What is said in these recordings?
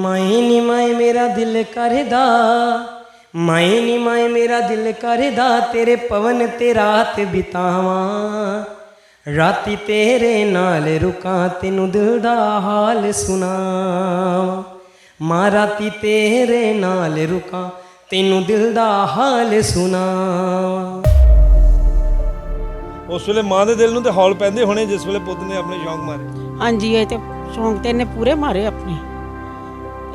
ਮਾਏ ਨੀ ਮਾਏ ਮੇਰਾ ਦਿਲ ਕਰਦਾ ਮਾਏ ਨੀ ਮਾਏ ਮੇਰਾ ਦਿਲ ਕਰਦਾ ਤੇਰੇ ਪਵਨ ਤੇ ਰਾਤ ਬਿਤਾਵਾਂ। ਰਾਤੀ ਤੇਰੇ ਨਾਲ ਰੁਕਾਂ ਤੈਨੂੰ ਦਿਲ ਦਾ ਹਾਲ ਸੁਣਾਵਾਂ। ਮਾਂ ਰਾਤੀ ਤੇਰੇ ਨਾਲ ਰੁਕਾਂ ਤੈਨੂੰ ਦਿਲ ਦਾ ਹਾਲ ਸੁਣਾਵਾਂ। ਉਸ ਵੇਲੇ ਮਾਂ ਦੇ ਦਿਲ ਨੂੰ ਤੇ ਹੌਲ ਪੈਂਦੇ ਹੋਣੇ ਜਿਸ ਵੇਲੇ ਪੁੱਤ ਨੇ ਆਪਣੇ ਸ਼ੌਂਕ ਮਾਰੇ। ਹਾਂਜੀ ਇਹ ਤੇ ਸ਼ੌਂਕ ਤੇ ਇਹਨੇ ਪੂਰੇ ਮਾਰੇ ਆਪਣੇ।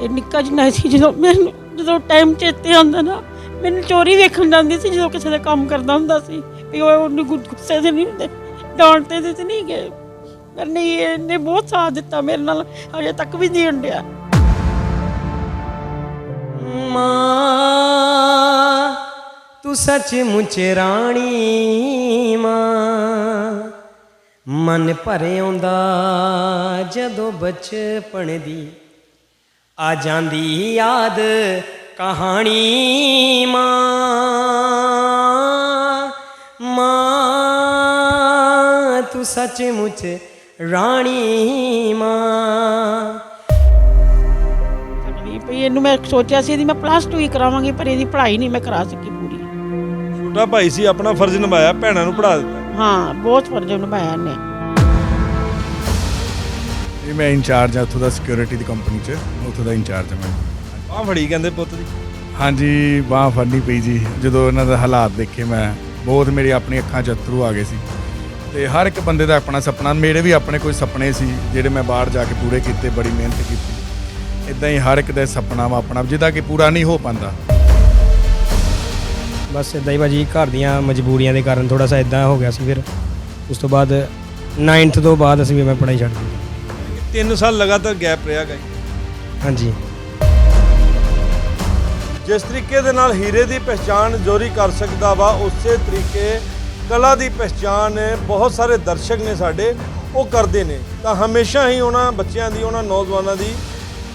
ਇਹ ਨਿੱਕਾ ਜਿਹਾ ਸੀ, ਜਦੋਂ ਮੈਨੂੰ ਜਦੋਂ ਟਾਈਮ ਚੇਤੇ ਆਉਂਦਾ ਨਾ, ਮੈਨੂੰ ਚੋਰੀ ਵੇਖਣ ਜਾਂਦੀ ਸੀ, ਜਦੋਂ ਕਿਸੇ ਦਾ ਕੰਮ ਕਰਦਾ ਹੁੰਦਾ ਸੀ, ਵੀ ਉਹ ਉਹਨੂੰ ਗੁੱਸੇ ਦੇ ਨਹੀਂ ਹੁੰਦੇ, ਡਾਂਟਦੇ ਤੇ ਨਹੀਂ ਗਏ। ਪਰ ਨਹੀਂ, ਇਹਨੇ ਬਹੁਤ ਸਾਥ ਦਿੱਤਾ ਮੇਰੇ ਨਾਲ ਅਜੇ ਤੱਕ ਵੀ ਦੇਣ ਡਿਆ। ਮਾਂ, ਤੂੰ ਸੱਚਮੁੱਚ ਰਾਣੀ ਮਾਂ। ਮਨ ਭਰੇ ਆਉਂਦਾ ਜਦੋਂ ਬਚਪਨ ਦੀ ਆ ਜਾਂਦੀ ਯਾਦ ਕਹਾਣੀ ਮਾਂ ਮਾਂ ਤੂੰ ਸੱਚਮੁੱਚ ਰਾਣੀ ਮਾਂ। ਪਈ ਇਹਨੂੰ ਮੈਂ ਸੋਚਿਆ ਸੀ ਇਹਦੀ ਮੈਂ ਪਲੱਸ 2 ਹੀ ਕਰਾਵਾਂਗੀ ਪਰ ਇਹਦੀ ਪੜ੍ਹਾਈ ਨਹੀਂ ਮੈਂ ਕਰਾ ਸਕੀ ਪੂਰੀ। ਛੋਟਾ ਭਾਈ ਸੀ ਆਪਣਾ ਫਰਜ਼ ਨਿਭਾਇਆ ਭੈਣਾਂ ਨੂੰ ਪੜ੍ਹਾ ਦਿੱਤਾ। ਹਾਂ ਬਹੁਤ ਫਰਜ਼ ਨਿਭਾਇਆ ਇਹਨੇ। ਇਹ ਮੈਂ ਇੰਚਾਰਜ ਆ ਉੱਥੋਂ ਦਾ ਸਿਕਿਉਰਿਟੀ ਦੀ ਕੰਪਨੀ 'ਚ ਉੱਥੋਂ ਦਾ ਇੰਚਾਰਜ ਹਾਂ ਮੈਂ। ਆਹ ਫੜੀ ਕਹਿੰਦੇ ਪੁੱਤ ਦੀ ਹਾਂਜੀ ਬਾਹ ਫੜਨੀ ਪਈ ਜੀ। ਜਦੋਂ ਇਹਨਾਂ ਦਾ ਹਾਲਾਤ ਦੇਖੇ ਮੈਂ ਬਹੁਤ ਮੇਰੀ ਆਪਣੀ ਅੱਖਾਂ 'ਚ ਅਥਰੂ ਆ ਗਏ ਸੀ। ਤੇ ਹਰ ਇੱਕ ਬੰਦੇ ਦਾ ਆਪਣਾ ਸੁਪਨਾ ਮੇਰੇ ਵੀ ਆਪਣੇ ਕੋਈ ਸੁਪਨੇ ਸੀ ਜਿਹੜੇ ਮੈਂ ਬਾਹਰ ਜਾ ਕੇ ਪੂਰੇ ਕੀਤੇ ਬੜੀ ਮਿਹਨਤ ਕੀਤੀ। ਇਦਾਂ ਹੀ ਹਰ ਇੱਕ ਦਾ ਸੁਪਨਾ ਵਾ ਆਪਣਾ ਜਿਹਦਾ ਕਿ ਪੂਰਾ ਨਹੀਂ ਹੋ ਪਾਂਦਾ। ਬਸ ਇਦਾਂ ਹੀ ਭਾਜੀ ਘਰ ਦੀਆਂ ਮਜਬੂਰੀਆਂ ਦੇ ਕਾਰਨ ਥੋੜਾ ਸਾ ਇਦਾਂ ਹੋ ਗਿਆ ਸੀ ਫਿਰ। ਉਸ ਤੋਂ ਬਾਅਦ 9th ਤੋਂ ਬਾਅਦ ਅਸੀਂ ਵੀ ਮੈਂ ਪੜ੍ਹਾਈ ਛੱਡ ਦਿੱਤੀ। 3 ਸਾਲ ਲਗਾਤਾਰ ਗੈਪ ਰਿਹਾ ਗਈ ਹਾਂਜੀ। ਜਿਸ ਤਰੀਕੇ ਦੇ ਨਾਲ ਹੀਰੇ ਦੀ ਪਛਾਣ ਜੋਰੀ ਕਰ ਸਕਦਾ ਵਾ ਉਸੇ ਤਰੀਕੇ ਕਲਾ ਦੀ ਪਛਾਣ ਬਹੁਤ ਸਾਰੇ ਦਰਸ਼ਕ ਨੇ ਸਾਡੇ ਉਹ ਕਰਦੇ ਨੇ। ਤਾਂ ਹਮੇਸ਼ਾ ਹੀ ਉਹਨਾਂ ਬੱਚਿਆਂ ਦੀ ਉਹਨਾਂ ਨੌਜਵਾਨਾਂ ਦੀ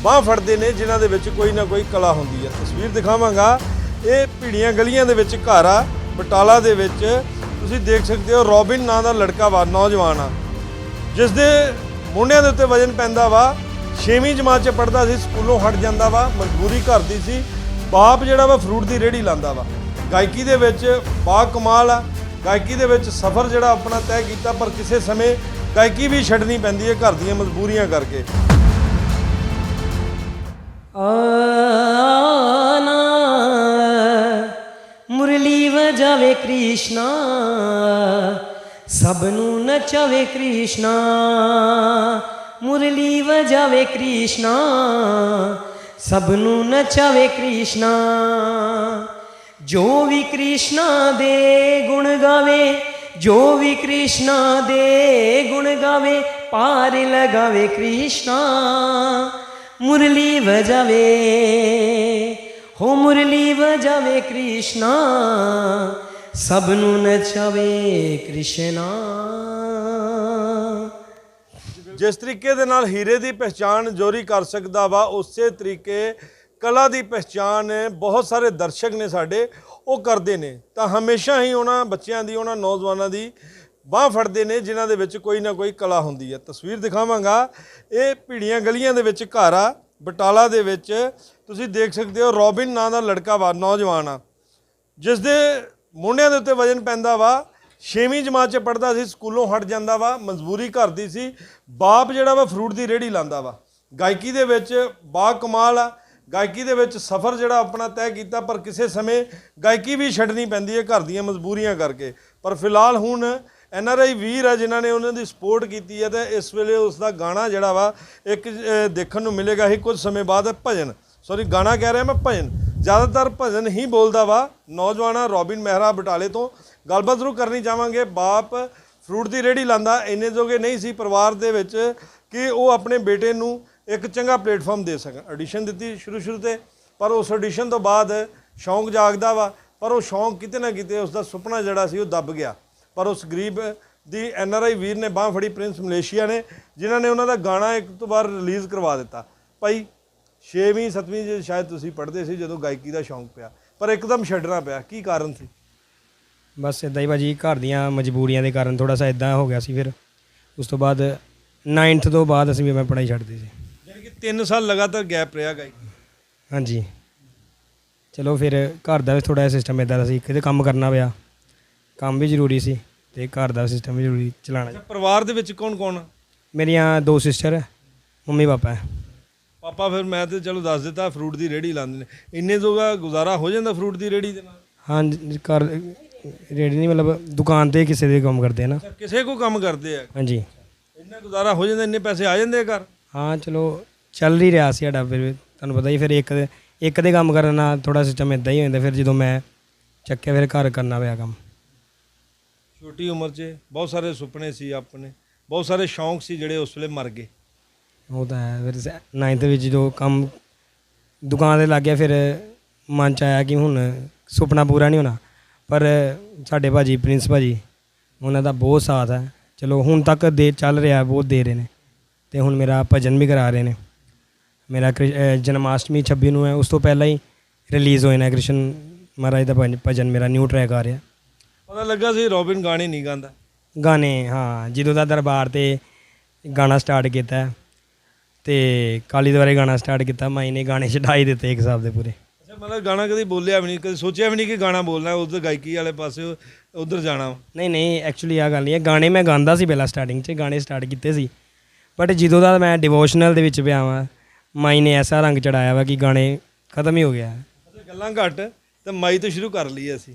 ਬਾਹ ਫੜਦੇ ਨੇ ਜਿਨ੍ਹਾਂ ਦੇ ਵਿੱਚ ਕੋਈ ਨਾ ਕੋਈ ਕਲਾ ਹੁੰਦੀ ਹੈ ਤਸਵੀਰ ਦਿਖਾਵਾਂਗਾ। ਇਹ ਭੀੜੀਆਂ ਗਲੀਆਂ ਦੇ ਵਿੱਚ ਘਰ ਆ। ਬਟਾਲਾ ਦੇ ਵਿੱਚ ਤੁਸੀਂ ਦੇਖ ਸਕਦੇ ਹੋ ਰੋਬਿਨ ਨਾਂ ਦਾ ਲੜਕਾ ਵਾ ਨੌਜਵਾਨ ਆ। ਜਿਸ ਦੇ ਮੁੰਡਿਆਂ ਦੇ ਉੱਤੇ ਵਜਨ ਪੈਂਦਾ ਵਾ। 6ਵੀਂ ਜਮਾਤ 'ਚ ਪੜਦਾ ਸੀ, ਸਕੂਲੋਂ ਹਟ ਜਾਂਦਾ ਵਾ, ਮਜਬੂਰੀ ਘਰ ਦੀ ਸੀ। ਬਾਪ ਜਿਹੜਾ ਵਾ ਫਰੂਟ ਦੀ ਰੇਹੜੀ ਲਾਂਦਾ ਵਾ। ਗਾਇਕੀ ਦੇ ਵਿੱਚ ਬਾ ਕਮਾਲ ਆ। ਗਾਇਕੀ ਦੇ ਵਿੱਚ ਸਫ਼ਰ ਜਿਹੜਾ ਆਪਣਾ ਤੈਅ ਕੀਤਾ, ਪਰ ਕਿਸੇ ਸਮੇਂ ਗਾਇਕੀ ਵੀ ਛੱਡਣੀ ਪੈਂਦੀ ਹੈ ਘਰ ਦੀਆਂ ਮਜਬੂਰੀਆਂ ਕਰਕੇ। ਆਨਾ, ਮੁਰਲੀ ਵਜਾਵੇ ਕ੍ਰਿਸ਼ਨਾ। ਸਭ ਨੂੰ ਨਚਾਵੇ ਕ੍ਰਿਸ਼ਨਾ, ਮੁਰਲੀ ਵਜਾਵੇ ਕ੍ਰਿਸ਼ਨਾ ਸਭ ਨੂੰ ਨਚਾਵੇ ਕ੍ਰਿਸ਼ਨਾ। ਜੋ ਵੀ ਕ੍ਰਿਸ਼ਨਾ ਦੇ ਗੁਣ ਗਾਵੇ, ਜੋ ਵੀ ਕ੍ਰਿਸ਼ਨਾ ਦੇ ਗੁਣ ਗਾਵੇ ਪਾਰ ਲਗਾਵੇ ਕ੍ਰਿਸ਼ਨਾ। ਮੁਰਲੀ ਵਜਾਵੇ, ਹੋ ਮੁਰਲੀ ਵਜਾਵੇ ਕ੍ਰਿਸ਼ਨਾ। ਸਭ ਨੂੰ ਨਚਾਵੇ ਕ੍ਰਿਸ਼ਨਾ। ਜਿਸ ਤਰੀਕੇ ਦੇ ਨਾਲ ਹੀਰੇ ਦੀ ਪਛਾਣ ਜੋਰੀ ਕਰ ਸਕਦਾ ਵਾ, ਉਸੇ ਤਰੀਕੇ ਕਲਾ ਦੀ ਪਛਾਣ ਬਹੁਤ ਸਾਰੇ ਦਰਸ਼ਕ ਨੇ ਸਾਡੇ, ਉਹ ਕਰਦੇ ਨੇ। ਤਾਂ ਹਮੇਸ਼ਾ ਹੀ ਉਹਨਾਂ ਬੱਚਿਆਂ ਦੀ, ਉਹਨਾਂ ਨੌਜਵਾਨਾਂ ਦੀ ਬਾਹ ਫੜਦੇ ਨੇ, ਜਿਨ੍ਹਾਂ ਦੇ ਵਿੱਚ ਕੋਈ ਨਾ ਕੋਈ ਕਲਾ ਹੁੰਦੀ ਹੈ। ਤਸਵੀਰ ਦਿਖਾਵਾਂਗਾ। ਇਹ ਭੀੜੀਆਂ ਗਲੀਆਂ ਦੇ ਵਿੱਚ ਘਰ ਆ। ਬਟਾਲਾ ਦੇ ਵਿੱਚ ਤੁਸੀਂ ਦੇਖ ਸਕਦੇ ਹੋ, ਰੋਬਿਨ ਨਾਂ ਦਾ ਲੜਕਾ ਵਾ, ਨੌਜਵਾਨ ਆ। ਜਿਸ ਦੇ ਮੋਢਿਆਂ ਦੇ ਉੱਤੇ ਵਜਨ ਪੈਂਦਾ ਵਾ, ਛੇਵੀਂ ਜਮਾਤ 'ਚ ਪੜਦਾ ਸੀ, ਸਕੂਲੋਂ ਹਟ ਜਾਂਦਾ ਵਾ, ਮਜਬੂਰੀ ਘਰ ਦੀ ਸੀ, ਬਾਪ ਜਿਹੜਾ ਵਾ ਫਰੂਟ ਦੀ ਰੇਹੜੀ ਲਾਂਦਾ ਵਾ। ਗਾਇਕੀ ਦੇ ਵਿੱਚ ਬਾ ਕਮਾਲ ਆ, ਗਾਇਕੀ ਦੇ ਵਿੱਚ ਸਫ਼ਰ ਜਿਹੜਾ ਆਪਣਾ ਤੈਅ ਕੀਤਾ, ਪਰ ਕਿਸੇ ਸਮੇਂ ਗਾਇਕੀ ਵੀ ਛੱਡਣੀ ਪੈਂਦੀ ਹੈ ਘਰ ਦੀਆਂ ਮਜਬੂਰੀਆਂ ਕਰਕੇ। ਪਰ ਫਿਲਹਾਲ ਹੁਣ ਐਨ ਆਰ ਆਈ ਵੀਰ ਆ, ਜਿਨ੍ਹਾਂ ਨੇ ਉਹਨਾਂ ਦੀ ਸਪੋਰਟ ਕੀਤੀ ਹੈ, ਤੇ ਇਸ ਵੇਲੇ ਉਸ ਦਾ ਗਾਣਾ ਜਿਹੜਾ ਵਾ, ਇੱਕ ਦੇਖਣ ਨੂੰ ਮਿਲੇਗਾ ਹੀ ਕੁਝ ਸਮੇਂ ਬਾਅਦ, ਭਜਨ। ਸੌਰੀ ਗਾਣਾ ਕਹਿ ਰਿਹਾ ਮੈਂ ਭਜਨ। ਜ਼ਿਆਦਾਤਰ ਭਜਨ ਹੀ ਬੋਲਦਾ ਵਾ। ਨੌਜਵਾਨਾ ਰੋਬਿਨ ਮਹਿਰਾ ਬਟਾਲੇ ਤੋਂ ਗੱਲਬਾਤ ਜ਼ਰੂਰ ਕਰਨੀ ਚਾਹਾਂਗੇ। ਬਾਪ ਫਰੂਟ ਦੀ ਰੇਹੜੀ ਲਾਂਦਾ, ਇੰਨੇ ਜੋਗੇ ਨਹੀਂ ਸੀ ਪਰਿਵਾਰ ਦੇ ਵਿੱਚ ਕਿ ਉਹ ਆਪਣੇ ਬੇਟੇ ਨੂੰ ਇੱਕ ਚੰਗਾ ਪਲੇਟਫਾਰਮ ਦੇ ਸਕਣ। ਆਡੀਸ਼ਨ ਦਿੱਤੀ ਸ਼ੁਰੂ ਸ਼ੁਰੂ ਤੇ, ਪਰ ਉਸ ਆਡੀਸ਼ਨ ਤੋਂ ਬਾਅਦ ਸ਼ੌਂਕ ਜਾਗਦਾ ਵਾ। ਪਰ ਉਹ ਸ਼ੌਂਕ ਕਿਤੇ ਨਾ ਕਿਤੇ ਉਸ ਦਾ ਸੁਪਨਾ ਜਿਹੜਾ ਸੀ ਉਹ ਦੱਬ ਗਿਆ। ਪਰ ਉਸ ਗਰੀਬ ਦੀ ਐਨ ਆਰ ਆਈ ਵੀਰ ਨੇ ਬਾਹ ਫੜੀ ਪ੍ਰਿੰਸ ਮਲੇਸ਼ੀਆ ਨੇ, ਜਿਨ੍ਹਾਂ ਨੇ ਉਹਨਾਂ ਦਾ ਗਾਣਾ ਇੱਕ ਤੋਂ ਬਾਅਦ ਰਿਲੀਜ਼ ਕਰਵਾ ਦਿੱਤਾ। ਭਾਈ 6ਵੀਂ 7ਵੀਂ ਜੇ ਸ਼ਾਇਦ ਤੁਸੀਂ ਪੜ੍ਹਦੇ ਸੀ ਜਦੋਂ ਗਾਇਕੀ ਦਾ ਸ਼ੌਂਕ ਪਿਆ ਪਰ ਇੱਕਦਮ ਛੱਡਣਾ ਪਿਆ ਕੀ ਕਾਰਨ ਸੀ? ਬਸ ਇਦਾਂ ਹੀ ਭਾਜੀ ਘਰ ਦੀਆਂ ਮਜਬੂਰੀਆਂ ਦੇ ਕਾਰਨ ਥੋੜਾ ਸਾ ਇਦਾਂ ਹੋ ਗਿਆ ਸੀ ਫਿਰ। ਉਸ ਤੋਂ ਬਾਅਦ 9th ਤੋਂ ਬਾਅਦ ਅਸੀਂ ਵੀ ਮੈਂ ਪੜ੍ਹਾਈ ਛੱਡ ਦਿੱਤੀ ਸੀ। ਯਾਨੀ ਕਿ 3 ਸਾਲ ਲਗਾਤਾਰ ਗੈਪ ਰਿਹਾ ਗਾਇਕੀ? ਹਾਂਜੀ। ਚਲੋ ਫਿਰ ਘਰ ਦਾ ਵੀ ਥੋੜਾ ਜਿਹਾ ਸਿਸਟਮ ਇਦਾਂ ਦਾ ਸੀ ਕਿਤੇ ਕੰਮ ਕਰਨਾ ਪਿਆ ਕੰਮ ਵੀ ਜ਼ਰੂਰੀ ਸੀ ਤੇ ਘਰ ਦਾ ਸਿਸਟਮ ਵੀ ਜ਼ਰੂਰੀ ਚਲਾਉਣਾ ਅੱਛਾ ਪਰਿਵਾਰ ਦੇ ਵਿੱਚ ਕੌਣ ਕੌਣ ਆ? ਮੇਰੀਆਂ ਦੋ ਸਿਸਟਰ ਮੰਮੀ ਪਾਪਾ ਹੈ। ਪਾਪਾ ਫਿਰ ਮੈਂ ਤੇ ਚਲੋ ਦੱਸ ਦਿੱਤਾ ਫਰੂਟ ਦੀ ਰੇੜੀ ਲਾਉਂਦੇ ਨੇ। ਇੰਨੇ ਜੋਗਾ ਗੁਜ਼ਾਰਾ ਹੋ ਜਾਂਦਾ ਫਰੂਟ ਦੀ ਰੇੜੀ ਦੇ ਨਾਲ? ਹਾਂ ਘਰ ਰੇਡੀ ਨਹੀਂ ਮਤਲਬ ਦੁਕਾਨ ਤੇ ਕਿਸੇ ਦੇ ਕੰਮ ਕਰਦੇ ਆ ਨਾ। ਕਿਸੇ ਕੋ ਕੰਮ ਕਰਦੇ ਆ? ਹਾਂਜੀ। ਇੰਨਾ ਗੁਜ਼ਾਰਾ ਹੋ ਜਾਂਦਾ ਇੰਨੇ ਪੈਸੇ ਆ ਜਾਂਦੇ ਆ ਘਰ? ਹਾਂ ਚਲੋ ਚੱਲ ਹੀ ਰਿਹਾ ਸੀ ਸਾਡਾ ਫਿਰ। ਤੁਹਾਨੂੰ ਪਤਾ ਹੀ ਫਿਰ ਇੱਕ ਇੱਕ ਦੇ ਕੰਮ ਕਰਨ ਨਾਲ ਥੋੜਾ ਸਿਸਟਮ ਇਦਾਂ ਹੀ ਹੋ ਜਾਂਦਾ। ਫਿਰ ਜਦੋਂ ਮੈਂ ਚੱਕਿਆ ਫਿਰ ਘਰ ਕਰਨਾ ਪਿਆ ਕੰਮ। ਛੋਟੀ ਉਮਰ 'ਚ ਬਹੁਤ ਸਾਰੇ ਸੁਪਨੇ ਸੀ ਆਪਣੇ। ਬਹੁਤ ਸਾਰੇ ਸ਼ੌਂਕ ਸੀ ਜਿਹੜੇ ਉਸ ਵੇਲੇ ਮਰ ਗਏ। ਉਹ ਤਾਂ ਹੈ ਫਿਰ 9th ਵਿੱਚ ਜਦੋਂ ਕੰਮ ਦੁਕਾਨ ਤੇ ਲੱਗ ਗਿਆ ਫਿਰ ਮਨ ਚ ਆਇਆ ਕਿ ਹੁਣ ਸੁਪਨਾ ਪੂਰਾ ਨਹੀਂ ਹੋਣਾ। ਪਰ ਸਾਡੇ ਭਾਜੀ ਪ੍ਰਿੰਸ ਭਾਜੀ ਉਹਨਾਂ ਦਾ ਬਹੁਤ ਸਾਥ ਹੈ। ਚਲੋ ਹੁਣ ਤੱਕ ਦੇ ਚੱਲ ਰਿਹਾ ਬਹੁਤ ਦੇ ਰਹੇ ਨੇ। ਤੇ ਹੁਣ ਮੇਰਾ ਭਜਨ ਵੀ ਕਰਾ ਰਹੇ ਨੇ। ਮੇਰਾ ਜਨਮਾਸ਼ਟਮੀ 26 ਨੂੰ ਹੈ ਉਸ ਤੋਂ ਪਹਿਲਾਂ ਹੀ ਰਿਲੀਜ਼ ਹੋਏ ਨੇ ਕ੍ਰਿਸ਼ਨ ਮਹਾਰਾਜ ਦਾ ਭਜਨ- ਭਜਨ ਮੇਰਾ ਨਿਊ ਟਰੈਕ ਆ ਰਿਹਾ। ਪਤਾ ਲੱਗਾ ਸੀ ਰੋਬਿਨ ਗਾਣੇ ਨਹੀਂ ਗਾਉਂਦਾ। ਗਾਣੇ ਹਾਂ ਜਦੋਂ ਦਾ ਦਰਬਾਰ ਤੇ ਗਾਣਾ ਸਟਾਰਟ ਕੀਤਾ ਹੈ, ਤੇ ਕਾਲੀ ਦੁਆਰੇ ਗਾਣਾ ਸਟਾਰਟ ਕੀਤਾ ਮਾਈ ਨੇ ਗਾਣੇ ਛਡਾਈ ਦਿੱਤੇ ਇੱਕ ਹਿਸਾਬ ਦੇ ਪੂਰੇ। ਅੱਛਾ ਮਤਲਬ ਗਾਣਾ ਕਦੀ ਬੋਲਿਆ ਵੀ ਨਹੀਂ ਕਦੀ ਸੋਚਿਆ ਵੀ ਨਹੀਂ ਕਿ ਗਾਣਾ ਬੋਲਣਾ ਉਧਰ ਗਾਇਕੀ ਵਾਲੇ ਪਾਸੇ ਉਧਰ ਜਾਣਾ। ਨਹੀਂ ਨਹੀਂ ਐਕਚੁਅਲੀ ਆ ਗੱਲ ਨਹੀਂ ਹੈ। ਗਾਣੇ ਮੈਂ ਗਾਉਂਦਾ ਸੀ ਪਹਿਲਾਂ ਸਟਾਰਟਿੰਗ 'ਚ ਗਾਣੇ ਸਟਾਰਟ ਕੀਤੇ ਸੀ। ਬਟ ਜਦੋਂ ਦਾ ਮੈਂ ਡਿਵੋਸ਼ਨਲ ਦੇ ਵਿੱਚ ਪਿਆ ਵਾਂ ਮਾਈ ਨੇ ਐਸਾ ਰੰਗ ਚੜਾਇਆ ਵਾ ਕਿ ਗਾਣੇ ਖਤਮ ਹੀ ਹੋ ਗਿਆ ਅੱਛਾ ਗੱਲਾਂ ਘੱਟ ਤੇ ਮਾਈ ਤੋਂ ਸ਼ੁਰੂ ਕਰ ਲਈ ਅਸੀਂ।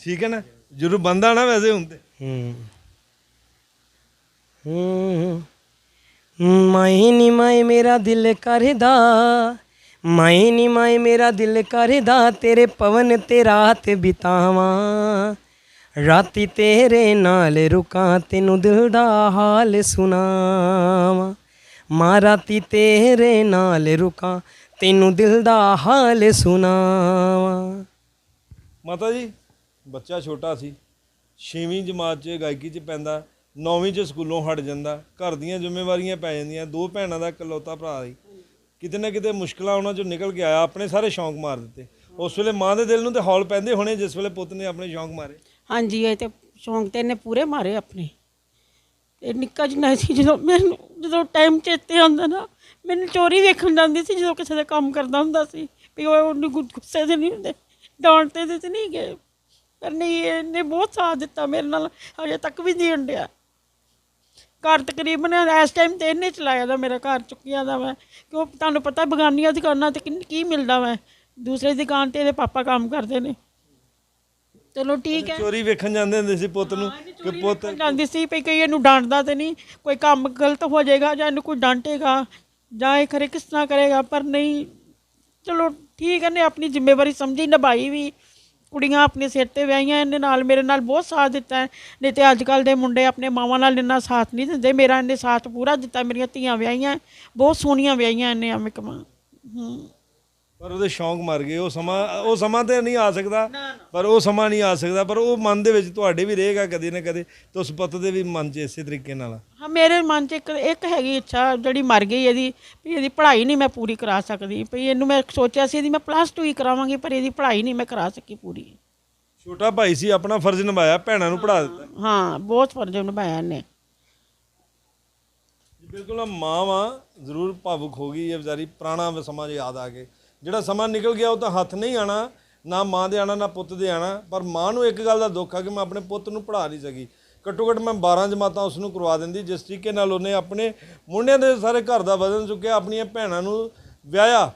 ਠੀਕ ਹੈ ਨਾ? ਜਦੋਂ ਬੰਦਾ ਨਾ ਵੈਸੇ ਹੁੰਦੇ ਹੂੰ ਹੂੰ। ਮਾਈ ਨੀ ਮਾਏ ਮੇਰਾ ਦਿਲ ਕਰਦਾ, ਮਾਈ ਨੀ ਮਾਈ ਮੇਰਾ ਦਿਲ ਕਰਦਾ, ਤੇਰੇ ਪਵਨ ਤੇ ਰਾਤ ਬਿਤਾਵਾਂ। ਰਾਤੀ ਤੇਰੇ ਨਾਲ ਰੁਕਾਂ, ਤੈਨੂੰ ਦਿਲ ਦਾ ਹਾਲ ਸੁਣਾਵਾਂ। ਮਾਂ ਰਾਤੀ ਤੇਰੇ ਨਾਲ ਰੁਕਾਂ, ਤੈਨੂੰ ਦਿਲ ਦਾ ਹਾਲ ਸੁਣਾਵਾਂ। ਮਾਤਾ ਜੀ, ਬੱਚਾ ਛੋਟਾ ਸੀ 6ਵੀਂ ਜਮਾਤ 'ਚ ਗਾਇਕੀ 'ਚ ਪੈਂਦਾ ਨੌਵੀਂ 'ਚ ਸਕੂਲੋਂ ਹਟ ਜਾਂਦਾ, ਘਰ ਦੀਆਂ ਜ਼ਿੰਮੇਵਾਰੀਆਂ ਪੈ ਜਾਂਦੀਆਂ, ਦੋ ਭੈਣਾਂ ਦਾ ਇਕਲੌਤਾ ਭਰਾ ਸੀ। ਕਿਤੇ ਨਾ ਕਿਤੇ ਮੁਸ਼ਕਲਾਂ ਉਹਨਾਂ 'ਚੋਂ ਨਿਕਲ ਕੇ ਆਇਆ, ਆਪਣੇ ਸਾਰੇ ਸ਼ੌਂਕ ਮਾਰ ਦਿੱਤੇ। ਉਸ ਵੇਲੇ ਮਾਂ ਦੇ ਦਿਲ ਨੂੰ ਤੇ ਹੌਲ ਪੈਂਦੇ ਹੋਣੇ, ਜਿਸ ਵੇਲੇ ਪੁੱਤ ਨੇ ਆਪਣੇ ਸ਼ੌਂਕ ਮਾਰੇ। ਹਾਂਜੀ, ਇਹ ਤੇ ਸ਼ੌਂਕ ਤੇ ਇਹਨੇ ਪੂਰੇ ਮਾਰੇ ਆਪਣੇ। ਤੇ ਨਿੱਕਾ ਜਿਹਾ ਸੀ, ਜਦੋਂ ਮੈਨੂੰ, ਜਦੋਂ ਟਾਈਮ ਚੇਤੇ ਆਉਂਦਾ ਨਾ, ਮੈਨੂੰ ਚੋਰੀ ਵੇਖਣ ਜਾਂਦੀ ਸੀ, ਜਦੋਂ ਕਿਸੇ ਦਾ ਕੰਮ ਕਰਦਾ ਹੁੰਦਾ ਸੀ, ਵੀ ਉਹ ਉਹਨੂੰ ਗੁੱਸੇ ਦੇ ਨਹੀਂ ਹੁੰਦੇ, ਡਾਂਟਦੇ ਤੇ ਨਹੀਂ ਗਏ। ਪਰ ਨਹੀਂ, ਇਹਨੇ ਬਹੁਤ ਸਾਥ ਦਿੱਤਾ ਮੇਰੇ ਨਾਲ, ਹਜੇ ਤੱਕ ਵੀ ਦੇਣ ਡਿਆ। ਘਰ ਤਕਰੀਬਨ ਇਸ ਟਾਈਮ ਤੇ ਇਹਨੇ ਚਲਾਇਆ ਦਾ ਮੇਰਾ ਘਰ ਚੁੱਕਿਆ ਦਾ ਵਾ। ਕਿਉਂ ਤੁਹਾਨੂੰ ਪਤਾ ਬਗਾਨੀਆਂ ਦੁਕਾਨਾਂ ਤੇ ਕਿੰਨ- ਕੀ ਮਿਲਦਾ ਵਾ? ਦੂਸਰੇ ਦੁਕਾਨ ਤੇ ਇਹਦੇ ਪਾਪਾ ਕੰਮ ਕਰਦੇ ਨੇ। ਚਲੋ ਠੀਕ ਹੈ। ਚੋਰੀ ਵੇਖਣ ਜਾਂਦੇ ਹੁੰਦੇ ਸੀ ਪੁੱਤ ਨੂੰ ਕਿ ਪੁੱਤ ਜਾਂਦੀ ਸੀ ਵੀ ਕਈ ਇਹਨੂੰ ਡਾਂਟਦਾ ਤੇ ਨਹੀਂ ਕੋਈ ਕੰਮ ਗਲਤ ਹੋ ਜਾਏਗਾ ਜਾਂ ਇਹਨੂੰ ਕੋਈ ਡਾਂਟੇਗਾ ਜਾਂ ਇਹ ਖਰੇ ਕਿਸ ਤਰ੍ਹਾਂ ਕਰੇਗਾ ਪਰ ਨਹੀਂ। ਚਲੋ ਠੀਕ ਹੈ ਨੇ ਆਪਣੀ ਜ਼ਿੰਮੇਵਾਰੀ ਸਮਝੀ ਨਿਭਾਈ ਵੀ। ਕੁੜੀਆਂ ਆਪਣੇ ਸਿਰ ਤੇ ਵਿਆਹੀਆਂ, ਇਹਨੇ ਨਾਲ ਮੇਰੇ ਨਾਲ ਬਹੁਤ ਸਾਥ ਦਿੱਤਾ ਹੈ। ਨਹੀਂ ਤੇ ਅੱਜ ਕੱਲ ਦੇ ਮੁੰਡੇ ਆਪਣੇ ਮਾਵਾਂ ਨਾਲ ਇੰਨਾ ਸਾਥ ਨਹੀਂ ਦਿੰਦੇ। ਮੇਰਾ ਇਹਨੇ ਸਾਥ ਪੂਰਾ ਦਿੱਤਾ, ਮੇਰੀਆਂ ਧੀਆਂ ਵਿਆਹੀਆਂ, ਬਹੁਤ ਸੋਹਣੀਆਂ ਵਿਆਹੀਆਂ ਇਹਨੇ, ਐਵੇਂ ਕਮਾ ਹੂੰ। ਪਰ ਉਹਦੇ ਸ਼ੌਂਕ ਮਰ ਗਏ ਉਹ ਸਮਾਂ ਉਹ ਸਮਾਂ ਤੇ ਨਹੀਂ ਆ ਸਕਦਾ। ਪਰ ਉਹ ਸਮਾਂ ਨਹੀਂ ਆ ਸਕਦਾ ਪਰ ਉਹ ਮਨ ਦੇ ਵਿੱਚ ਤੁਹਾਡੇ ਵੀ ਰਹੇਗਾ ਕਦੇ ਨਾ ਕਦੇ ਤੇ ਉਸ ਪੁੱਤ ਦੇ ਵੀ ਮਨ 'ਚ ਇਸੇ ਤਰੀਕੇ ਨਾਲ ਹਾਂ ਮੇਰੇ ਮਨ 'ਚ ਇੱਕ ਇੱਕ ਹੈਗੀ ਇੱਛਾ ਜਿਹੜੀ ਮਰ ਗਈ ਇਹਦੀ ਵੀ ਇਹਦੀ ਪੜ੍ਹਾਈ ਨਹੀਂ ਮੈਂ ਪੂਰੀ ਕਰਾ ਸਕਦੀ। ਵੀ ਇਹਨੂੰ ਮੈਂ ਸੋਚਿਆ ਸੀ ਇਹਦੀ ਮੈਂ ਪਲੱਸ 2 ਹੀ ਕਰਾਵਾਂਗੀ ਪਰ ਇਹਦੀ ਪੜ੍ਹਾਈ ਨਹੀਂ ਮੈਂ ਕਰਾ ਸਕੀ ਪੂਰੀ। ਛੋਟਾ ਭਾਈ ਸੀ ਆਪਣਾ ਫਰਜ਼ ਨਿਭਾਇਆ ਭੈਣਾਂ ਨੂੰ ਪੜ੍ਹਾ ਦਿੱਤਾ। ਹਾਂ ਬਹੁਤ ਫਰਜ਼ ਨਿਭਾਇਆ ਇਹਨੇ। ਬਿਲਕੁਲ ਮਾਂ ਵਾ ਜ਼ਰੂਰ ਭਾਵੁਕ ਹੋ ਗਈ ਇਹ ਵਿਚਾਰੀ ਪੁਰਾਣਾ ਸਮਾਂ ਯਾਦ ਆ ਕੇ। ਜਿਹੜਾ ਸਮਾਂ ਨਿਕਲ ਗਿਆ ਉਹ ਤਾਂ ਹੱਥ ਨਹੀਂ ਆਣਾ, ਨਾ ਮਾਂ ਦੇ ਆਣਾ, ਨਾ ਪੁੱਤ ਦੇ ਆਣਾ। ਪਰ ਮਾਂ ਨੂੰ ਇੱਕ ਗੱਲ ਦਾ ਦੁੱਖ ਆ ਕਿ ਮੈਂ ਆਪਣੇ ਪੁੱਤ ਨੂੰ ਪੜ੍ਹਾ ਨਹੀਂ ਸਕੀ। ਘੱਟੋ ਘੱਟ ਮੈਂ 12 ਜਮਾਤਾਂ ਉਸ ਨੂੰ ਕਰਵਾ ਦਿੰਦੀ, ਜਿਸ ਤਰੀਕੇ ਨਾਲ ਉਹਨੇ ਆਪਣੇ ਮੁੰਡਿਆਂ ਦੇ ਸਾਰੇ ਘਰ ਦਾ ਵਜ਼ਨ ਚੁੱਕਿਆ, ਆਪਣੀਆਂ ਭੈਣਾਂ ਨੂੰ ਵਿਆਹਿਆ।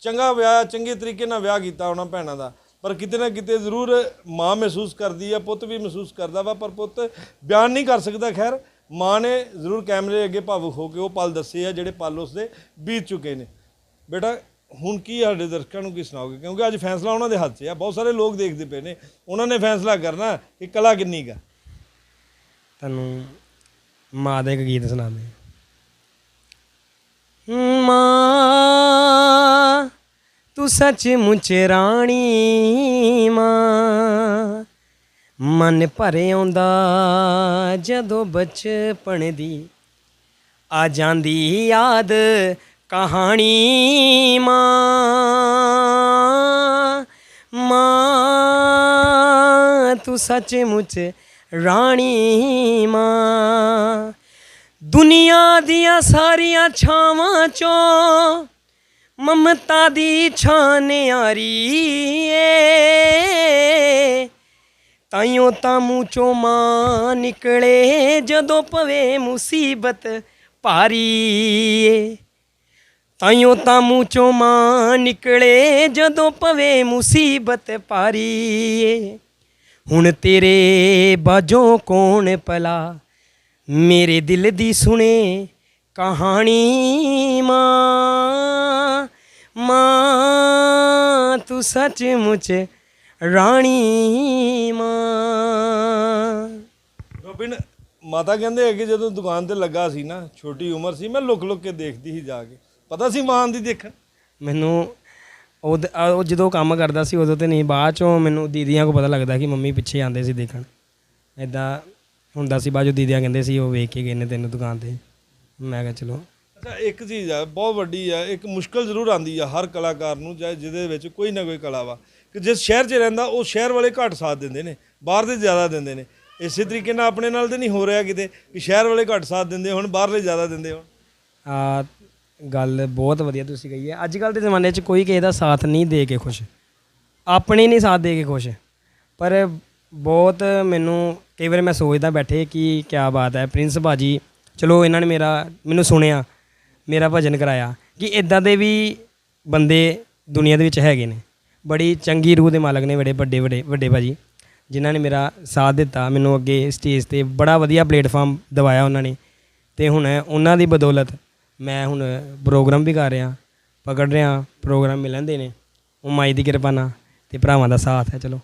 ਚੰਗਾ ਵਿਆਹ ਚੰਗੇ ਤਰੀਕੇ ਨਾਲ ਵਿਆਹ ਕੀਤਾ ਉਹਨਾਂ ਭੈਣਾਂ ਦਾ। ਪਰ ਕਿਤੇ ਨਾ ਕਿਤੇ ਜ਼ਰੂਰ ਮਾਂ ਮਹਿਸੂਸ ਕਰਦੀ ਆ, ਪੁੱਤ ਵੀ ਮਹਿਸੂਸ ਕਰਦਾ ਵਾ, ਪਰ ਪੁੱਤ ਬਿਆਨ ਨਹੀਂ ਕਰ ਸਕਦਾ। ਖੈਰ, ਮਾਂ ਨੇ ਜ਼ਰੂਰ ਕੈਮਰੇ ਅੱਗੇ ਭਾਵੁਕ ਹੋ ਕੇ ਉਹ ਪਲ ਦੱਸੇ ਆ, ਜਿਹੜੇ ਪਲ ਉਸਦੇ ਬੀਤ ਚੁੱਕੇ ਨੇ। ਬੇਟਾ ਹੁਣ ਕੀ ਸਾਡੇ ਦਰਸ਼ਕਾਂ ਨੂੰ ਕੀ ਸੁਣਾਓਗੇ? ਕਿਉਂਕਿ ਅੱਜ ਫੈਸਲਾ ਉਹਨਾਂ ਦੇ ਹੱਥ 'ਚ ਆ। ਬਹੁਤ ਸਾਰੇ ਲੋਕ ਦੇਖਦੇ ਪਏ ਨੇ। ਉਹਨਾਂ ਨੇ ਫੈਸਲਾ ਕਰਨਾ ਕਿ ਕਲਾ ਕਿੰਨੀ ਕਾ ਤੁਹਾਨੂੰ ਮਾਂ ਦਾ ਇੱਕ ਗੀਤ ਸੁਣਾਉਂਦੇ ਮਾਂ, ਤੂੰ ਸੱਚਮੁੱਚ ਰਾਣੀ ਮਾਂ। ਮਨ ਭਰੇ ਆਉਂਦਾ ਜਦੋਂ ਬਚਪਨ ਦੀ ਆ ਜਾਂਦੀ ਯਾਦ ਕਹਾਣੀ ਮਾਂ ਮਾਂ, ਤੂੰ ਸੱਚ ਮੁੱਚ ਰਾਣੀ ਮਾਂ। ਦੁਨੀਆ ਦੀਆਂ ਸਾਰੀਆਂ ਛਾਵਾਂ ਚੋਂ ਮਮਤਾ ਦੀ ਛਾਂ ਨਿਆਰੀ ਏ। ਤਾਈਓ ਤਾਂ ਮੂੰਹ ਚੋਂ ਮਾਂ ਨਿਕਲੇ ਜਦੋਂ ਪਵੇ ਮੁਸੀਬਤ ਭਾਰੀ ਏ। ਤਾਈਓ ਤਾਂ ਮੂੰਹ ਚੋਂ ਮਾਂ ਨਿਕਲੇ, ਜਦੋਂ ਪਵੇ ਮੁਸੀਬਤ ਭਾਰੀ ਹੁਣ ਤੇਰੇ ਬਾਝੋਂ ਕੌਣ ਪਲਾ ਮੇਰੇ ਦਿਲ ਦੀ ਸੁਣੇ ਕਹਾਣੀ ਮਾਂ। ਮਾਂ, ਤੂੰ ਸੱਚਮੁੱਚ ਰਾਣੀ ਮਾਂ। ਰੋਬਿਨ, ਮਾਤਾ ਕਹਿੰਦੇ ਹੈ ਕਿ ਜਦੋਂ ਦੁਕਾਨ ਤੇ ਲੱਗਾ ਸੀ ਨਾ, ਛੋਟੀ ਉਮਰ ਸੀ, ਮੈਂ ਲੁਕ ਲੁਕ ਕੇ ਦੇਖਦੀ ਸੀ ਜਾ ਕੇ। ਪਤਾ ਸੀ ਮਾਂ ਦੀ ਦੇਖਣ ਮੈਨੂੰ ਉਹ ਉਹ ਜਦੋਂ ਕੰਮ ਕਰਦਾ ਸੀ ਉਦੋਂ ਤੇ ਨਹੀਂ ਬਾਅਦ ਚੋਂ ਮੈਨੂੰ ਦੀਦੀਆਂ ਕੋ ਪਤਾ ਲੱਗਦਾ ਕਿ ਮੰਮੀ ਪਿੱਛੇ ਆਉਂਦੇ ਸੀ ਦੇਖਣ। ਇਦਾਂ ਹੁੰਦਾ ਸੀ ਬਾਅਦ ਚੋਂ ਦੀਦੀਆਂ ਕਹਿੰਦੇ ਸੀ ਉਹ ਵੇਖ ਕੇ ਗਏ ਨੇ ਤੈਨੂੰ ਦੁਕਾਨ ਤੇ। ਮੈਂ ਕਿਹਾ ਚਲੋ। ਅੱਛਾ ਇੱਕ ਚੀਜ਼ ਆ ਬਹੁਤ ਵੱਡੀ ਆ ਇੱਕ ਮੁਸ਼ਕਲ ਜ਼ਰੂਰ ਆਂਦੀ ਆ ਹਰ ਕਲਾਕਾਰ ਨੂੰ ਜਾਂ ਜਿਹਦੇ ਵਿੱਚ ਕੋਈ ਨਾ ਕੋਈ ਕਲਾ ਵਾ। ਕਿ ਜਿਸ ਸ਼ਹਿਰ 'ਚ ਰਹਿੰਦਾ ਉਹ ਸ਼ਹਿਰ ਵਾਲੇ ਘੱਟ ਸਾਥ ਦਿੰਦੇ ਨੇ ਬਾਹਰ ਦੇ ਜ਼ਿਆਦਾ ਦਿੰਦੇ ਨੇ। ਇਸੇ ਤਰੀਕੇ ਨਾਲ ਆਪਣੇ ਨਾਲ ਤੇ ਨਹੀਂ ਹੋ ਰਿਹਾ ਕਿਤੇ ਕਿ ਸ਼ਹਿਰ ਵਾਲੇ ਘੱਟ ਸਾਥ ਦਿੰਦੇ ਹੁਣ ਬਾਹਰਲੇ ਜ਼ਿਆਦਾ ਦਿੰਦੇ ਹੋ ਆ ਗੱਲ ਬਹੁਤ ਵਧੀਆ ਤੁਸੀਂ ਕਹੀ ਹੈ। ਅੱਜ ਕੱਲ ਦੇ ਜ਼ਮਾਨੇ 'ਚ ਕੋਈ ਕਿਸੇ ਦਾ ਸਾਥ ਨਹੀਂ ਦੇ ਕੇ ਖੁਸ਼। ਆਪਣੇ ਨਹੀਂ ਸਾਥ ਦੇ ਕੇ ਖੁਸ਼। ਪਰ ਬਹੁਤ ਮੈਨੂੰ ਕਈ ਵਾਰ ਮੈਂ ਸੋਚਦਾ ਬੈਠੇ ਕਿ ਕਿਆ ਬਾਤ ਹੈ, ਪ੍ਰਿੰਸ ਬਾਜੀ ਚਲੋ ਇਹਨਾਂ ਨੇ ਮੇਰਾ, ਮੈਨੂੰ ਸੁਣਿਆ, ਮੇਰਾ ਭਜਨ ਕਰਾਇਆ। ਕਿ ਇਦਾਂ ਦੇ ਵੀ ਬੰਦੇ ਦੁਨੀਆ ਦੇ ਵਿੱਚ ਹੈਗੇ ਨੇ। ਬੜੀ ਚੰਗੀ ਰੂਹ ਦੇ ਮਾਲਕ ਨੇ ਬੜੇ ਵੱਡੇ ਵੱਡੇ ਵੱਡੇ ਭਾਜੀ, ਜਿਨ੍ਹਾਂ ਨੇ ਮੇਰਾ ਸਾਥ ਦਿੱਤਾ। ਮੈਨੂੰ ਅੱਗੇ ਸਟੇਜ ਤੇ ਬੜਾ ਵਧੀਆ ਪਲੇਟਫਾਰਮ ਦਿਵਾਇਆ ਉਹਨਾਂ ਨੇ। ਤੇ ਹੁਣ ਉਹਨਾਂ ਦੀ ਬਦੌਲਤ ਮੈਂ ਹੁਣ ਪ੍ਰੋਗਰਾਮ ਵੀ ਕਰ ਰਿਹਾ ਪਕੜ ਰਿਹਾ ਪ੍ਰੋਗਰਾਮ ਮਿਲਣਦੇ ਨੇ। ਉਹ ਮਾਈ ਦੀ ਕਿਰਪਾ ਨਾਲ ਤੇ ਭਰਾਵਾਂ ਦਾ ਸਾਥ ਹੈ ਚਲੋ।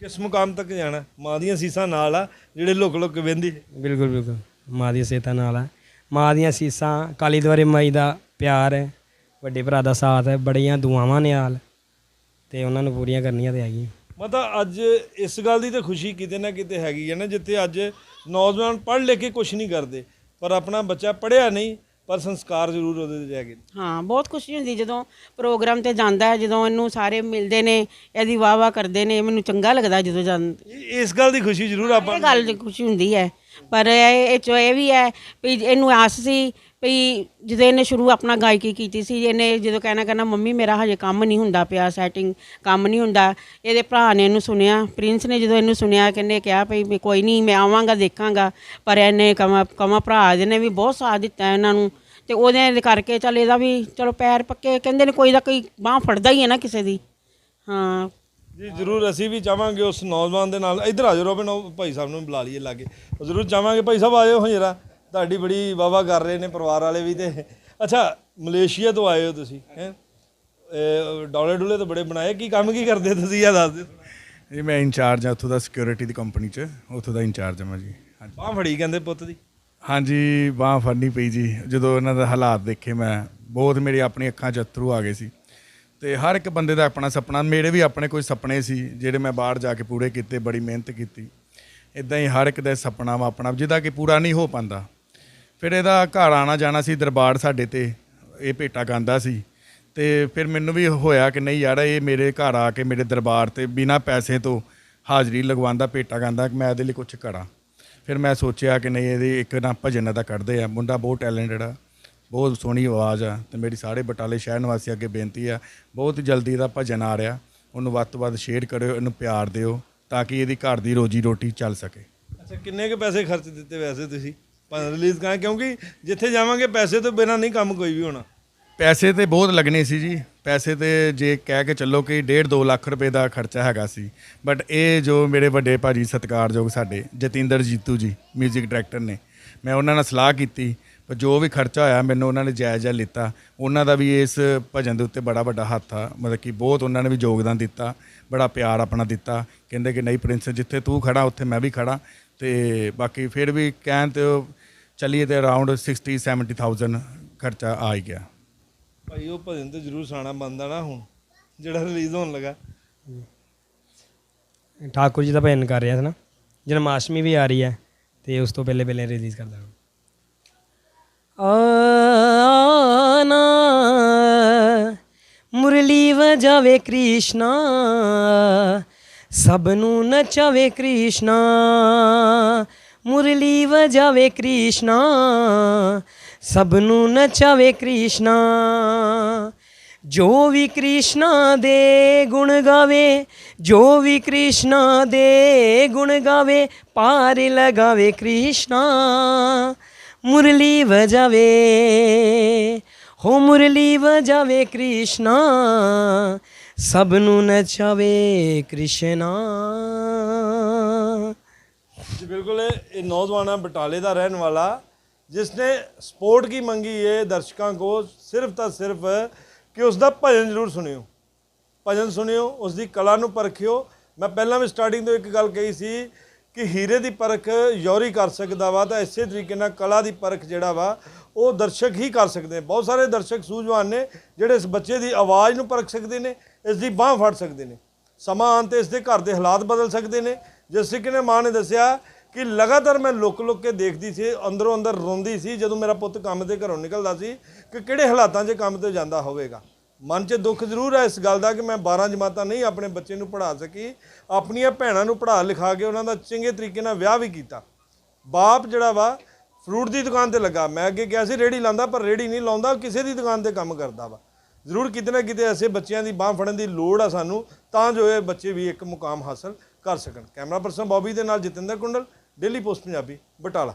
ਕਿਸ ਮੁਕਾਮ ਤੱਕ ਜਾਣਾ? ਮਾਂ ਦੀਆਂ ਸੀਸਾਂ ਨਾਲ ਆ ਜਿਹੜੇ ਲੁਕ ਲੁਕ ਕੇ ਵਹਿੰਦੀ ਬਿਲਕੁਲ ਬਿਲਕੁਲ। ਮਾਂ ਦੀ ਸੇਤਾ ਨਾਲ ਹੈ ਮਾਂ ਦੀਆਂ ਸੀਸਾਂ ਕਾਲੀ ਦੁਆਰੇ ਮਾਈ ਦਾ ਪਿਆਰ ਹੈ ਵੱਡੇ ਭਰਾ ਦਾ ਸਾਥ ਹੈ ਬੜੀਆਂ ਦੁਆਵਾਂ ਨੇ ਨਾਲ। ਤੇ ਉਹਨਾਂ ਨੂੰ ਪੂਰੀਆਂ ਕਰਨੀਆਂ ਤੇ ਹੈਗੀਆਂ। ਮਤਲਬ ਅੱਜ ਇਸ ਗੱਲ ਦੀ ਤਾਂ ਖੁਸ਼ੀ ਕਿਤੇ ਨਾ ਕਿਤੇ ਹੈਗੀ ਹੈ ਨਾ ਜਿੱਥੇ ਅੱਜ ਨੌਜਵਾਨ ਪੜ੍ਹ ਲੈ ਕੇ ਕੁਝ ਨਹੀਂ ਕਰਦੇ ਪਰ ਆਪਣਾ ਬੱਚਾ ਪੜ੍ਹਿਆ ਨਹੀਂ ਪਰ ਸੰਸਕਾਰ ਜ਼ਰੂਰ ਉਹਦੇ ਤੇ ਹੈਗੇ ਨੇ। ਹਾਂ ਬਹੁਤ ਖੁਸ਼ੀ ਹੁੰਦੀ ਜਦੋਂ ਪ੍ਰੋਗਰਾਮ ਤੇ ਜਾਂਦਾ ਹੈ ਜਦੋਂ ਇਹਨੂੰ ਸਾਰੇ ਮਿਲਦੇ ਨੇ ਇਹਦੀ ਵਾਹ ਵਾਹ ਕਰਦੇ ਨੇ ਮੈਨੂੰ ਚੰਗਾ ਲੱਗਦਾ ਜਦੋਂ ਜਾਂਦੇ ਇਹ- ਇਸ ਗੱਲ ਦੀ ਖੁਸ਼ੀ ਜ਼ਰੂਰ ਆਪਾਂ ਇਹ ਗੱਲ ਦੀ ਖੁਸ਼ੀ ਹੁੰਦੀ ਹੈ ਪਰ ਇਹ ਇਹ ਚੋ ਇਹ ਵੀ ਹੈ ਵੀ ਇਹਨੂੰ ਆਸ ਸੀ ਵੀ ਜਦੋਂ ਇਹਨੇ ਸ਼ੁਰੂ ਆਪਣਾ ਗਾਇਕੀ ਕੀਤੀ ਸੀ, ਇਹਨੇ ਜਦੋਂ ਕਹਿਣਾ ਕਹਿੰਦਾ ਮੰਮੀ, ਮੇਰਾ ਹਜੇ ਕੰਮ ਨਹੀਂ ਹੁੰਦਾ ਪਿਆ ਸੈਟਿੰਗ ਕੰਮ ਨਹੀਂ ਹੁੰਦਾ। ਇਹਦੇ ਭਰਾ ਨੇ ਇਹਨੂੰ ਸੁਣਿਆ, ਪ੍ਰਿੰਸ ਨੇ ਜਦੋਂ ਇਹਨੂੰ ਸੁਣਿਆ, ਕਹਿੰਦੇ ਕਿਹਾ ਭਈ ਵੀ ਕੋਈ ਨਹੀਂ, ਮੈਂ ਆਵਾਂਗਾ, ਦੇਖਾਂਗਾ। ਪਰ ਇਹਨੇ ਕਮਾ ਕਮਾ ਭਰਾ ਦੇ ਨੇ ਵੀ ਬਹੁਤ ਸਾਥ ਦਿੱਤਾ ਇਹਨਾਂ ਨੂੰ। ਤੇ ਉਹਦੇ ਕਰਕੇ ਚੱਲ ਇਹਦਾ ਵੀ ਚਲੋ ਪੈਰ ਪੱਕੇ, ਕਹਿੰਦੇ ਨੇ ਕੋਈ ਦਾ ਕੋਈ ਬਾਹ ਫੜਦਾ ਹੀ ਹੈ ਨਾ ਕਿਸੇ ਦੀ। ਹਾਂ। ਜੀ, ਜ਼ਰੂਰ ਅਸੀਂ ਵੀ ਚਾਹਾਂਗੇ ਉਸ ਨੌਜਵਾਨ ਦੇ ਨਾਲ। ਇੱਧਰ ਆ ਜਾਓ ਰੋਬਿਨ ਭਾਈ ਸਾਹਿਬ ਨੂੰ ਬੁਲਾ ਲਈਏ ਲਾਗੇ। ਜ਼ਰੂਰ ਚਾਹਾਂਗੇ ਭਾਈ ਸਾਹਿਬ, ਆਇਓ ਜਰਾ। ਤੁਹਾਡੀ ਬੜੀ ਵਾਵਾ ਕਰ ਰਹੇ ਨੇ ਪਰਿਵਾਰ ਵਾਲੇ ਵੀ ਤੇ। ਅੱਛਾ ਮਲੇਸ਼ੀਆ ਤੋਂ ਆਏ ਹੋ ਤੁਸੀਂ ਹੈ? ਡਾਲੇ ਡੁਲੇ ਤਾਂ ਬੜੇ ਬਣਾਏ। ਕੀ ਕੰਮ ਕੀ ਕਰਦੇ ਤੁਸੀਂ ਇਹ ਦੱਸ ਦਿਓ। ਜੀ ਮੈਂ ਇੰਚਾਰਜ ਹਾਂ ਉੱਥੋਂ ਦਾ ਸਿਕਿਉਰਿਟੀ ਦੀ ਕੰਪਨੀ 'ਚ। ਉੱਥੋਂ ਦਾ ਇੰਚਾਰਜ ਹਾਂ ਮੈਂ ਜੀ। ਬਾਹ ਫੜੀ ਕਹਿੰਦੇ ਪੁੱਤ ਦੀ। ਹਾਂਜੀ ਬਾਹ ਫੜਨੀ ਪਈ ਜੀ। ਜਦੋਂ ਇਹਨਾਂ ਦਾ ਹਾਲਾਤ ਦੇਖੇ ਮੈਂ ਬਹੁਤ ਮੇਰੀ ਆਪਣੀ ਅੱਖਾਂ 'ਚ ਅਥਰੂ ਆ ਗਏ ਸੀ। ਤੇ ਹਰ ਇੱਕ ਬੰਦੇ ਦਾ ਆਪਣਾ ਸੁਪਨਾ ਮੇਰੇ ਵੀ ਆਪਣੇ ਕੋਈ ਸੁਪਨੇ ਸੀ ਜਿਹੜੇ ਮੈਂ ਬਾਹਰ ਜਾ ਕੇ ਪੂਰੇ ਕੀਤੇ ਬੜੀ ਮਿਹਨਤ ਕੀਤੀ। ਇਦਾਂ ਹੀ ਹਰ ਇੱਕ ਦਾ ਸੁਪਨਾ ਵਾ ਆਪਣਾ ਜਿਹਦਾ ਕਿ ਪੂਰਾ ਨਹੀਂ ਹੋ ਪਾਂਦਾ। ਫਿਰ ਇਹਦਾ ਘਰ ਆਣਾ ਜਾਣਾ ਸੀ ਦਰਬਾਰ ਸਾਡੇ ਤੇ, ਇਹ ਭੇਟਾ ਗਾਉਂਦਾ ਸੀ। ਤੇ ਫਿਰ ਮੈਨੂੰ ਵੀ ਹੋਇਆ ਕਿ ਨਹੀਂ ਯਾਰ, ਇਹ ਮੇਰੇ ਘਰ ਆ ਕੇ ਮੇਰੇ ਦਰਬਾਰ ਤੇ ਬਿਨਾ ਪੈਸੇ ਤੋਂ ਹਾਜ਼ਰੀ ਲਗਵਾਉਂਦਾ, ਭੇਟਾ ਗਾਉਂਦਾ ਕਿ ਮੈਂ ਇਹਦੇ ਲਈ ਕੁਝ ਕਰਾਂ। ਫਿਰ ਮੈਂ ਸੋਚਿਆ ਕਿ ਨਹੀਂ, ਇਹਦੇ ਇੱਕ ਨਾ ਭਜਨ ਦਾ ਕੱਢਦੇ ਆ। ਮੁੰਡਾ ਬਹੁਤ ਟੈਲੈਂਟਡ ਆ, ਬਹੁਤ ਸੋਹਣੀ ਆਵਾਜ਼ ਆ ਤੇ ਮੇਰੀ ਸਾਰੇ ਬਟਾਲੇ ਸ਼ਹਿਰ ਨਿਵਾਸੀ ਅੱਗੇ ਬੇਨਤੀ ਆ, ਬਹੁਤ ਜਲਦੀ ਇਹਦਾ ਭਜਨ ਆ ਰਿਹਾ, ਉਹਨੂੰ ਵੱਧ ਤੋਂ ਵੱਧ ਸ਼ੇਅਰ ਕਰਿਓ, ਇਹਨੂੰ ਪਿਆਰ ਦਿਓ ਤਾਂ ਕਿ ਇਹਦੀ ਘਰ ਦੀ ਰੋਜੀ ਰੋਟੀ ਚੱਲ ਸਕੇ। ਅੱਛਾ, ਕਿੰਨੇ ਕੁ ਪੈਸੇ ਖਰਚ ਦਿੱਤੇ ਵੈਸੇ ਤੁਸੀਂ? ਰਿਲੀਜ਼ ਕਰਾਂ, ਕਿਉਂਕਿ ਜਿੱਥੇ ਜਾਵਾਂਗੇ ਪੈਸੇ ਤੋਂ ਬਿਨਾ ਨਹੀਂ ਕੰਮ ਕੋਈ ਵੀ ਹੋਣਾ। ਪੈਸੇ ਤੇ ਬਹੁਤ ਲੱਗਣੇ ਸੀ ਜੀ। ਪੈਸੇ ਤੇ ਜੇ ਕਹਿ ਕੇ ਚੱਲੋ ਕਿ 1.5 2 ਲੱਖ ਰੁਪਏ ਦਾ ਖਰਚਾ ਹੈਗਾ ਸੀ। ਬਟ ਇਹ ਜੋ ਮੇਰੇ ਵੱਡੇ ਭਾਜੀ ਸਤਿਕਾਰਯੋਗ ਸਾਡੇ, ਜਤਿੰਦਰ ਜੀਤੂ ਜੀ 뮤직 ਡਾਇਰੈਕਟਰ ਨੇ, ਮੈਂ ਉਹਨਾਂ ਨਾਲ ਸਲਾਹ ਕੀਤੀ, ਪਰ ਜੋ ਵੀ ਖਰਚਾ ਹੋਇਆ ਮੈਨੂੰ ਉਹਨਾਂ ਨੇ ਜਾਇਜ਼ਾ ਲਿੱਤਾ। ਉਹਨਾਂ ਦਾ ਵੀ ਇਸ ਭਜਨ ਦੇ ਉੱਤੇ ਬੜਾ ਵੱਡਾ ਹੱਥ ਆ, ਮਤਲਬ ਕਿ ਬਹੁਤ ਉਹਨਾਂ ਨੇ ਵੀ ਯੋਗਦਾਨ ਦਿੱਤਾ, ਬੜਾ ਪਿਆਰ ਆਪਣਾ ਦਿੱਤਾ। ਕਹਿੰਦੇ ਕਿ ਨਹੀਂ ਪ੍ਰਿੰਸ, ਜਿੱਥੇ ਤੂੰ ਖੜਾ ਉੱਥੇ ਮੈਂ ਵੀ ਖੜਾ ਤੇ ਬਾਕੀ ਫਿਰ ਵੀ ਕਹਿਣ ਤੇ ਉਹ ਚੱਲੀਏ ਤੇ ਅਰਾਊਂਡ 60 70000 ਖਰਚਾ ਆ ਹੀ ਗਿਆ। ਭਾਈ ਉਹ ਭਜਨ ਤੇ ਜ਼ਰੂਰ ਸੁਣਾਉਣਾ ਬੰਦਾ ਨਾ ਹੁਣ ਜਿਹੜਾ ਰਿਲੀਜ਼ ਹੋਣ ਲੱਗਾ। ਠਾਕੁਰ ਜੀ ਦਾ ਭਜਨ ਕਰ ਰਿਹਾ ਸੀ ਨਾ। ਜਨਮਾਸ਼ਟਮੀ ਵੀ ਆ ਰਹੀ ਹੈ ਤੇ ਉਸ ਤੋਂ ਪਹਿਲੇ ਪਹਿਲੇ ਰਿਲੀਜ਼ ਕਰ ਦਾਂਗਾ ਆਨਾ ਮੁਰਲੀ ਵਜਾਵੇ ਕ੍ਰਿਸ਼ਨਾ ਸਭ ਨੂੰ ਨਚਾਵੇ ਕ੍ਰਿਸ਼ਨਾ ਮੁਰਲੀ ਵਜਾਵੇ ਕ੍ਰਿਸ਼ਨਾ ਸਭ ਨੂੰ ਨਚਾਵੇ ਕ੍ਰਿਸ਼ਨਾ। ਜੋ ਵੀ ਕ੍ਰਿਸ਼ਨਾ ਦੇ ਗੁਣ ਗਾਵੇ, ਜੋ ਵੀ ਕ੍ਰਿਸ਼ਨਾ ਦੇ ਗੁਣ ਗਾਵੇ ਪਾਰ ਲਗਾਵੇ ਕ੍ਰਿਸ਼ਨਾ। ਮੁਰਲੀ ਵਜਾਵੇ, ਹੋ ਮੁਰਲੀ ਵਜਾਵੇ ਕ੍ਰਿਸ਼ਨਾ ਸਭ ਨੂੰ ਨਚਾਵੇ ਕ੍ਰਿਸ਼ਨਾ। ਜੀ ਬਿल्कुल ये नौजवान है बटाले का रहने वाला जिसने सपोर्ट की मंगी है दर्शकों को सिर्फ तो सिर्फ कि उसका ਭਜਨ ਜ਼ਰੂਰ ਸੁਣਿਓ। ਭਜਨ ਸੁਣਿਓ ਉਸ ਦੀ ਕਲਾ ਨੂੰ ਪਰਖਿਓ। ਮੈਂ ਪਹਿਲਾਂ ਵੀ ਸਟਾਰਟਿੰਗ ਤੋਂ ਇੱਕ ਗੱਲ ਕਹੀ ਸੀ ਕਿ ਹੀਰੇ ਦੀ ਪਰਖ ਯੌਰੀ ਕਰ ਸਕਦਾ ਵਾ, ਤਾਂ ਇਸੇ ਤਰੀਕੇ ਨਾਲ ਕਲਾ ਦੀ ਪਰਖ ਜਿਹੜਾ ਵਾ, ਉਹ ਦਰਸ਼ਕ ਹੀ ਕਰ ਸਕਦੇ ਨੇ। ਬਹੁਤ ਸਾਰੇ ਦਰਸ਼ਕ ਸੂਝਵਾਨ ਨੇ, ਜਿਹੜੇ ਇਸ ਬੱਚੇ ਦੀ ਆਵਾਜ਼ ਨੂੰ ਪਰਖ ਸਕਦੇ ਨੇ, ਇਸ ਦੀ ਬਾਹ ਫੜ ਸਕਦੇ ਨੇ। ਸਮਾਂ ਆਉਣ ਤੇ ਇਸ ਦੇ ਘਰ ਦੇ ਹਾਲਾਤ ਬਦਲ ਸਕਦੇ ਨੇ। ਜਿਸ ਤਰੀਕੇ ਨਾਲ ਮਾਂ ਨੇ ਦੱਸਿਆ ਕਿ ਲਗਾਤਾਰ ਮੈਂ ਲੁੱਕ ਲੁੱਕ ਕੇ ਦੇਖਦੀ ਸੀ, ਅੰਦਰੋਂ ਅੰਦਰ ਰੋਂਦੀ ਸੀ, ਜਦੋਂ ਮੇਰਾ ਪੁੱਤ ਕੰਮ ਤੇ ਘਰੋਂ ਨਿਕਲਦਾ ਸੀ ਕਿ ਕਿਹੜੇ ਹਾਲਾਤਾਂ 'ਚ ਕੰਮ ਤੇ ਜਾਂਦਾ ਹੋਵੇਗਾ। ਮਨ 'ਚ ਦੁੱਖ ਜ਼ਰੂਰ ਹੈ ਇਸ ਗੱਲ ਦਾ ਕਿ ਮੈਂ 12 ਜਮਾਤਾਂ ਨਹੀਂ ਆਪਣੇ ਬੱਚੇ ਨੂੰ ਪੜ੍ਹਾ ਸਕੀ, ਆਪਣੀਆਂ ਭੈਣਾਂ ਨੂੰ ਪੜ੍ਹਾ ਲਿਖਾ ਕੇ ਉਹਨਾਂ ਦਾ ਚੰਗੇ ਤਰੀਕੇ ਨਾਲ ਵਿਆਹ ਵੀ ਕੀਤਾ। ਬਾਪ ਜਿਹੜਾ ਵਾ, ਫਰੂਟ ਦੀ ਦੁਕਾਨ ਤੇ ਲੱਗਾ। ਮੈਂ ਅੱਗੇ ਕਿਹਾ ਸੀ, ਰੇੜੀ ਲਾਂਦਾ, ਪਰ ਰੇੜੀ ਨਹੀਂ ਲਾਉਂਦਾ, ਕਿਸੇ ਦੀ ਦੁਕਾਨ ਤੇ ਕੰਮ ਕਰਦਾ ਵਾ। ਜ਼ਰੂਰ ਕਿਤੇ ਨਾ ਕਿਤੇ ਐਸੇ ਬੱਚਿਆਂ ਦੀ ਬਾਹ ਫੜਨ ਦੀ ਲੋੜ ਆ ਸਾਨੂੰ, ਤਾਂ ਜੋ ਇਹ ਬੱਚੇ ਵੀ ਇੱਕ ਮੁਕਾਮ ਹਾਸਲ ਕਰ ਸਕਣ। ਕੈਮਰਾ ਪਰਸਨ ਬੌਬੀ ਦੇ ਨਾਲ ਜਤਿੰਦਰ ਕੁੰਡਲ ਡੇਲੀ ਪੋਸਟ ਪੰਜਾਬੀ ਬਟਾਲਾ।